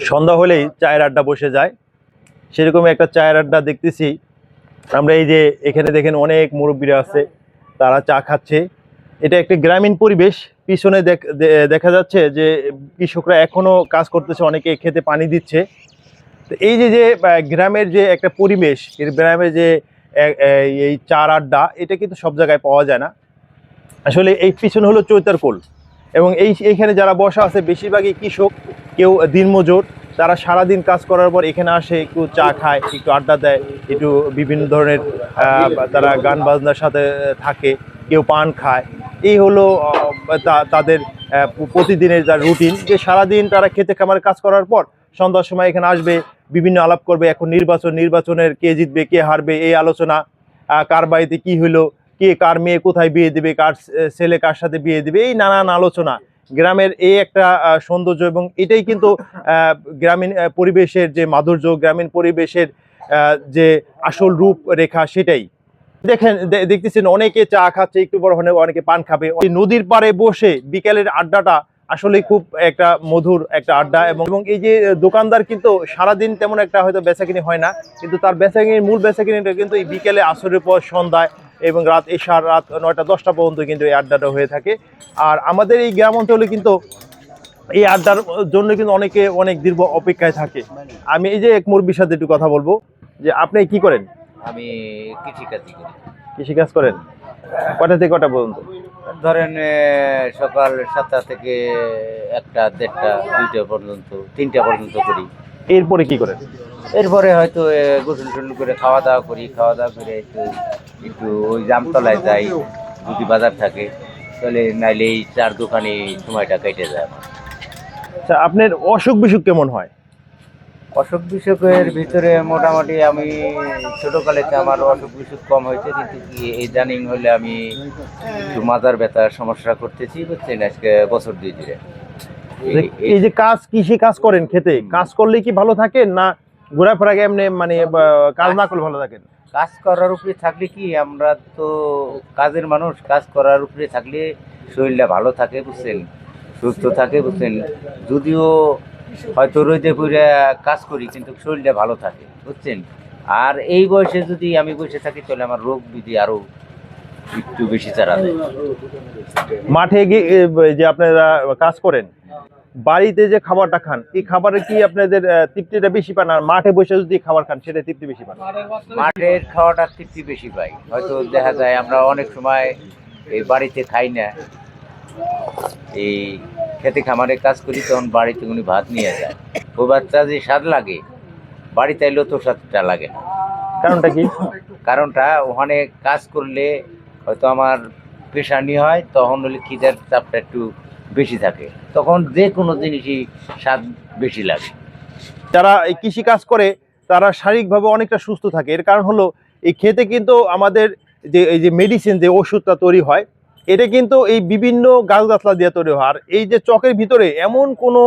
সন্ধ্যা হলেই চায়ের আড্ডা বসে যায়। সেরকমই একটা চায়ের আড্ডা দেখতেছি। আমরা এই যে এখানে দেখেন অনেক মুরব্বীরা আছে, তারা চা খাচ্ছে। এটা একটি গ্রামীণ পরিবেশ। পিছনে দেখ- যাচ্ছে যে কৃষকরা এখনও কাজ করতেছে, অনেকে খেতে পানি দিচ্ছে। তো এই যে যে গ্রামের যে একটা পরিবেশ, এর গ্রামের যে এই চার আড্ডা, এটা কিন্তু সব জায়গায় পাওয়া যায় না। আসলে এই পিছনে হলো চৈতারকোল এবং এই এইখানে যারা বসা আছে, বেশিরভাগই কৃষক, কেউ দিনমজুর, তারা সারাদিন কাজ করার পর এখানে আসে, একটু চা খায়, একটু আড্ডা দেয়, একটু বিভিন্ন ধরনের তারা গান বাজনার সাথে থাকে, কেউ পান খায়। এই হলো তাদের প্রতিদিনের যা রুটিন যে সারাদিন তারা খেতে খামারে কাজ করার পর সন্ধ্যার সময় এখানে আসবে, বিভিন্ন আলাপ করবে, এখন নির্বাচন, নির্বাচনের কে জিতবে, কে হারবে, এই আলোচনা কার বাড়িতে কী হলো কে কার মেয়ে কোথায় বিয়ে দেবে, কার ছেলে কার সাথে বিয়ে দেবে, এই নানান আলোচনা। গ্রামের এই একটা সৌন্দর্য এবং এটাই কিন্তু গ্রামীণ পরিবেশের যে মাধুর্য, গ্রামীণ পরিবেশের যে আসল রূপ রেখা সেটাই। দেখেন দেখতেছেন, অনেকে চা খাচ্ছে, একটু বড় হলে অনেকে পান খাবে। ওই নদীর পাড়ে বসে বিকেলের আড্ডাটা আসলে খুব একটা মধুর একটা আড্ডা এবং এবং এই যে দোকানদার কিন্তু সারাদিন তেমন একটা হয়তো বেচাকিনি হয় না, কিন্তু তার বেচাকিনির মূল বেচাকিনিটা কিন্তু এই বিকেলে আসরের পর সন্ধ্যায় এবং রাত এশার রাত নয়টা দশটা পর্যন্ত কিন্তু এই আড্ডাটা হয়ে থাকে। আর আমাদের এই গ্রাম অঞ্চলে কিন্তু এই আড্ডার জন্য কিন্তু অনেকে অনেক দীর্ঘ অপেক্ষায় থাকে। আমি এই যে এক মুরব্বীর সাথে একটু কথা বলব যে আপনি কি করেন? আমি কৃষিকাজ করি। কৃষিকাজ করেন? কটা থেকে কটা পর্যন্ত? ধরেন সকাল সাতটা থেকে একটা দেড়টা দুইটা পর্যন্ত তিনটা পর্যন্ত করি। এরপরে কি করেন? এরপরে হয়তো গোসল টোসল করে খাওয়া দাওয়া করি। খাওয়া দাওয়া করে একটু একটু ওই জামতলায় যাই যদি বাজার থাকে তাহলে নাইলে এই চার দোকানে সময়টা কেটে যায় আমার। আচ্ছা আপনার অসুখ বিসুখ কেমন হয়? অসুখ বিসুখের ভিতরে মোটামুটি আমি ছোটোকালেতে আমার অসুখ বিসুখ কম হয়েছে কিন্তু কি এই জানিং হলে আমি একটু মাজার ব্যথার সমস্যা করতেছি বুঝছেন? আজকে বছর দুই যে এই যে কাজ কৃষি কাজ করেন খেতে কাজ করলে কি ভালো থাকেন না ঘোরাফেরা এমনি মানে কাজ না করলে ভালো থাকেন কাজ করার উপরে থাকলে কি আমরা তো কাজের মানুষ, কাজ করার উপরে থাকলে শরীরটা ভালো থাকে বুঝছেন? সুস্থ থাকে বুঝছেন? যদিও হয়তো রোদে পুরে কাজ করি, কিন্তু শরীরটা ভালো থাকে, বুঝছেন? আর এই বয়সে যদি আমি বসে থাকি, তাহলে আমার রোগ বিধি আরও একটু বেশি চারা মাঠে গিয়ে যে আপনারা কাজ করেন? বাড়িতে যে খাবারটা খান এই খাবারে কি আপনাদের তৃপ্তিটা বেশি পান? আর মাঠে বসে যদি খাবার খান সেটা তৃপ্তি বেশি পান? মাঠের খাওয়াটা তৃপ্তি বেশি পাই। হয়তো দেখা যায় আমরা অনেক সময় এই বাড়িতে খাই না। এই খেতে খামারে কাজ করি তখন বাড়িতে উনি ভাত নিয়ে যায়। ও বাচ্চা যে স্বাদ লাগে বাড়িতে এলেও তো স্বাদটা লাগে না। কারণটা কি? কারণটা ওখানে কাজ করলে হয়তো আমার পেশানি হয় তখন হলে খিদের চাপটা একটু বেশি থাকে, তখন যে কোনো জিনিসই স্বাদ বেশি লাগে। যারা এই কৃষি কাজ করে, তারা শারীরিকভাবে অনেকটা সুস্থ থাকে। এর কারণ হলো, এই খেতে কিন্তু আমাদের যে, এই যে মেডিসিন যে ওষুধটা তৈরি হয়, এটা কিন্তু এই বিভিন্ন গাছ গাছলা দিয়ে তৈরি হয়। আর এই যে চকের ভিতরে এমন কোনো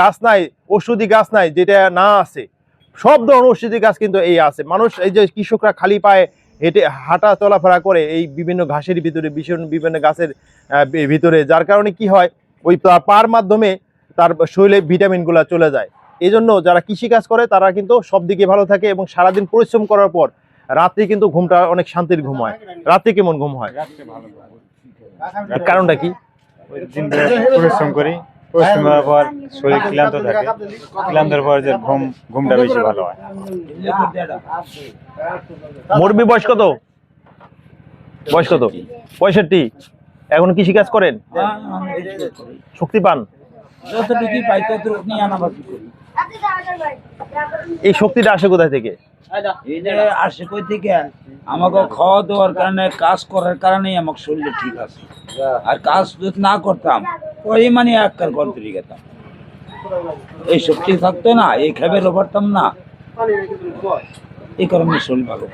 গাছ নাই ওষুধি গাছ নাই, যেটা না আছে সব ধরনের ওষুধি গাছ কিন্তু এই আছে। মানুষ, এই যে কৃষকরা খালি পায়ে হেঁটে হাঁটা চলাফেরা করে এই বিভিন্ন ঘাসের ভিতরে বিভিন্ন বিভিন্ন গাছের ভিতরে। যার কারণে কি হয় ওই পার মাধ্যমে তার শরীরে ভিটামিনগুলো চলে যায়। এই জন্য যারা কৃষিকাজ করে তারা কিন্তু সব দিকে ভালো থাকে এবং সারাদিন পরিশ্রম করার পর রাত্রে কিন্তু ঘুমটা অনেক শান্তির ঘুম হয়। রাত্রে কেমন ঘুম হয়? কারণটা কি? পরিশ্রম করি। পর শরীর ক্লান্ত থাকে। ক্লান্তের পর যে ঘুম ঘুমটা বেশি ভালো হয়। মুরবি বয়স কত? বয়স কত? পঁয়ষট্টি। এখন কৃষিকাজ করেন? শক্তি পান? এই শক্তিটা আসে কোথায় থেকে? আসে কই থেকে আমাকে খাওয়া দাওয়ার কারণে কাজ করার কারণেই আমার শরীরে ঠিক আছে। আর কাজ যদি না করতাম ওই মানে একবার করতে গেতাম। এই শক্তি থাকতো না, এই খেবে পারতাম না। এই কারণে শরীর ভালো।